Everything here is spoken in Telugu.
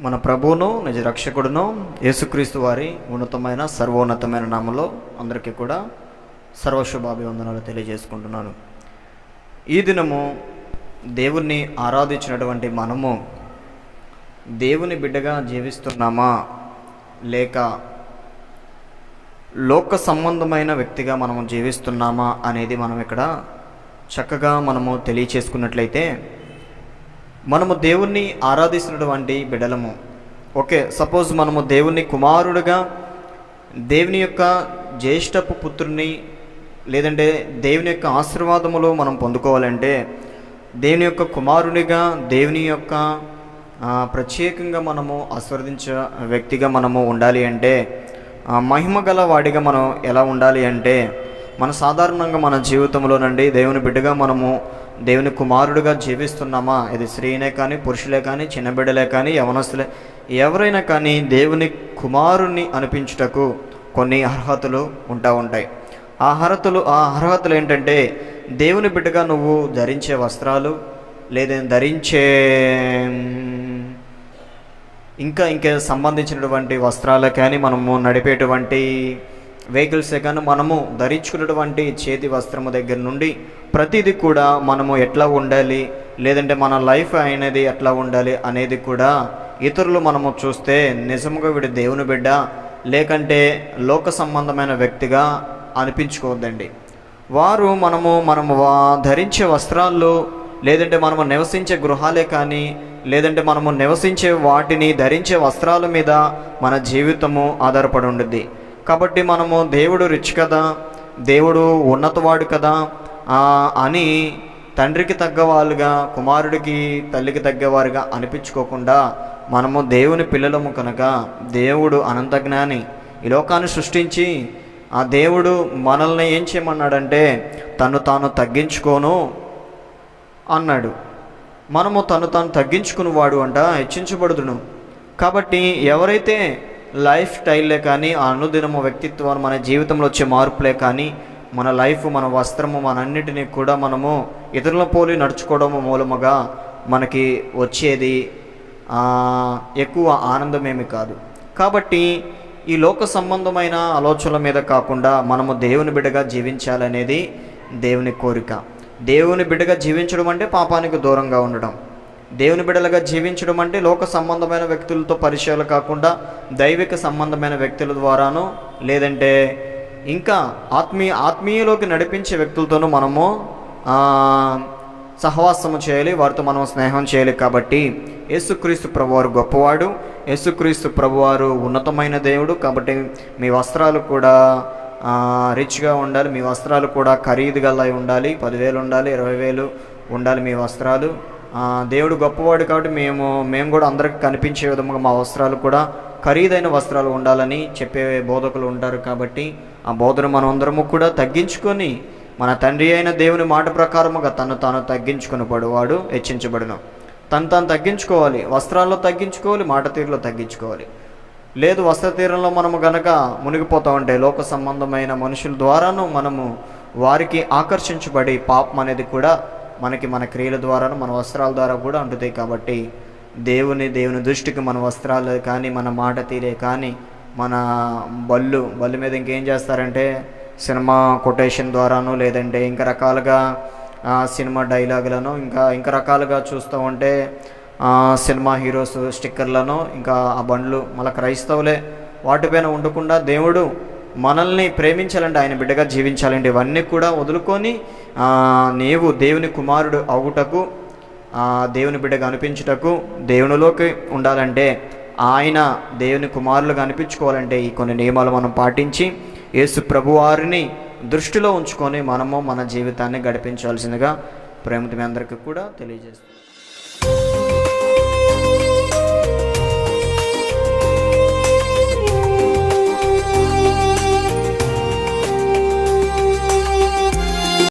మన ప్రభువును నిజ రక్షకుడును యేసుక్రీస్తు వారి ఉన్నతమైన సర్వోన్నతమైన నామంలో అందరికీ కూడా సర్వశుభాభివందనాలు తెలియజేసుకుంటున్నాను. ఈ దినము దేవుణ్ణి ఆరాధించినటువంటి మనము దేవుని బిడ్డగా జీవిస్తున్నామా? లేక లోక సంబంధమైన వ్యక్తిగా మనము జీవిస్తున్నామా అనేది మనం ఇక్కడ చక్కగా మనము తెలియచేసుకున్నట్లయితే మనము దేవుణ్ణి ఆరాధిస్తున్నటువంటి బిడలము ఓకే సపోజ్ మనము దేవుణ్ణి కుమారుడుగా దేవుని యొక్క జ్యేష్ఠపు పుత్రుని లేదంటే దేవుని యొక్క ఆశీర్వాదములు మనం పొందుకోవాలంటే దేవుని యొక్క కుమారునిగా దేవుని యొక్క ప్రత్యేకంగా మనము ఆస్వాదించే వ్యక్తిగా మనము ఉండాలి అంటే మహిమ గల వాడిగా మనం ఎలా ఉండాలి అంటే మన సాధారణంగా మన జీవితంలో నుండి దేవుని బిడ్డగా మనము దేవుని కుమారుడిగా జీవిస్తున్నామా? ఇది స్త్రీనే కానీ పురుషులే కానీ చిన్నబిడ్డలే కానీ యవనస్తులే. ఎవరైనా కానీ దేవుని కుమారుణ్ణి అనిపించుటకు కొన్ని అర్హతలు ఉంటా ఉంటాయి. ఆ అర్హతలు ఆ అర్హతలు ఏంటంటే దేవుని బిడ్డగా నువ్వు ధరించే వస్త్రాలు లేదా ధరించే ఇంకా ఇంకా సంబంధించినటువంటి వస్త్రాలు కానీ మనము నడిపేటువంటి వెహికల్సే కానీ మనము ధరించుకున్నటువంటి చేతి వస్త్రము దగ్గర నుండి ప్రతిదీ కూడా మనము ఎట్లా ఉండాలి లేదంటే మన లైఫ్ అనేది ఎట్లా ఉండాలి అనేది కూడా ఇతరులు మనము చూస్తే నిజముగా వీడు దేవుని బిడ్డ లేకంటే లోక సంబంధమైన వ్యక్తిగా అనిపించుకోవద్దండి. వారు మనము మనము వా- ధరించే వస్త్రాల్లో లేదంటే మనము నివసించే గృహాలే కానీ లేదంటే మనము నివసించే వాటిని ధరించే వస్త్రాల మీద మన జీవితము ఆధారపడి ఉండుద్ది. కాబట్టి మనము దేవుడు రిచ్ కదా దేవుడు ఉన్నతవాడు కదా అని తండ్రికి తగ్గవాళ్ళుగా కుమారుడికి తల్లికి తగ్గవారుగా అనిపించుకోకుండా మనము దేవుని పిల్లలము కనుక దేవుడు అనంత జ్ఞాని. ఈ లోకాన్ని సృష్టించి ఆ దేవుడు మనల్ని ఏం చేయమన్నాడంటే తను తాను తగ్గించుకోను అన్నాడు. మనము తను తాను తగ్గించుకునేవాడు అంట హెచ్చించబడుదును. కాబట్టి ఎవరైతే లైఫ్ స్టైల్లే కానీ ఆ అనుదినము వ్యక్తిత్వం మన జీవితంలో వచ్చే మార్పులే కానీ మన లైఫ్ మన వస్త్రము మన అన్నిటినీ కూడా మనము ఇతరుల పోలి నడుచుకోవడం మూలముగా మనకి వచ్చేది ఎక్కువ ఆనందమేమి కాదు. కాబట్టి ఈ లోక సంబంధమైన ఆలోచనల మీద కాకుండా మనము దేవుని బిడ్డగా జీవించాలనేది దేవుని కోరిక. దేవుని బిడ్డగా జీవించడం అంటే పాపానికి దూరంగా ఉండడం. దేవుని బిడ్డలుగా జీవించడం అంటే లోక సంబంధమైన వ్యక్తులతో పరిచయాలు కాకుండా దైవిక సంబంధమైన వ్యక్తుల ద్వారాను లేదంటే ఇంకా ఆత్మీయ ఆత్మీయలోకి నడిపించే వ్యక్తులతోనూ మనము సహవాసము చేయాలి వారితో మనం స్నేహం చేయాలి కాబట్టి యేసుక్రీస్తు ప్రభువారు గొప్పవాడు. యేసుక్రీస్తు ప్రభువారు ఉన్నతమైన దేవుడు కాబట్టి మీ వస్త్రాలు కూడా రిచ్గా ఉండాలి మీ వస్త్రాలు కూడా ఖరీదు గల ఉండాలి. పదివేలు ఉండాలి ఇరవై వేలు ఉండాలి మీ వస్త్రాలు. దేవుడు గొప్పవాడు కాబట్టి మేము మేము కూడా అందరికి కనిపించే విధంగా మా వస్త్రాలు కూడా ఖరీదైన వస్త్రాలు ఉండాలని చెప్పే బోధకులు ఉంటారు కాబట్టి ఆ బోధన మనం అందరము కూడా తగ్గించుకొని మన తండ్రి అయిన దేవుని మాట ప్రకారముగా తను తాను తగ్గించుకుని పడువాడు హెచ్చించబడును. తను తాను తగ్గించుకోవాలి వస్త్రాల్లో తగ్గించుకోవాలి మాట తీరులో తగ్గించుకోవాలి. లేదు వస్త్ర తీరంలో మనము గనక మునిగిపోతూ ఉంటే లోక సంబంధమైన మనుషుల ద్వారాను మనము వారికి ఆకర్షించబడి పాపం అనేది కూడా మనకి మన క్రియల ద్వారాను మన వస్త్రాల ద్వారా కూడా అంటుతాయి కాబట్టి దేవుని దేవుని దృష్టికి మన వస్త్రాలు కానీ మన మాట తీరే కానీ మన బళ్ళు బళ్ళు మీద ఇంకేం చేస్తారంటే సినిమా కొటేషన్ ద్వారాను లేదంటే ఇంకా రకాలుగా సినిమా డైలాగులను ఇంకా ఇంకా రకాలుగా చూస్తూ ఉంటే సినిమా హీరోస్ స్టిక్కర్లను ఇంకా ఆ బండ్లు మళ్ళీ క్రైస్తవులే వాటిపైన ఉండకుండా దేవుడు మనల్ని ప్రేమించాలంటే ఆయన బిడ్డగా జీవించాలంటే ఇవన్నీ కూడా వదులుకొని నీవు దేవుని కుమారుడు అవుటకు దేవుని బిడ్డగా అనిపించుటకు దేవునిలోకి ఉండాలంటే ఆయన దేవుని కుమారులుగా అనిపించుకోవాలంటే ఈ కొన్ని నియమాలు మనం పాటించి యేసు ప్రభువారిని దృష్టిలో ఉంచుకొని మనము మన జీవితాన్ని గడిపించాల్సిందిగా ప్రేమతో మీ అందరికీ కూడా తెలియజేస్తాం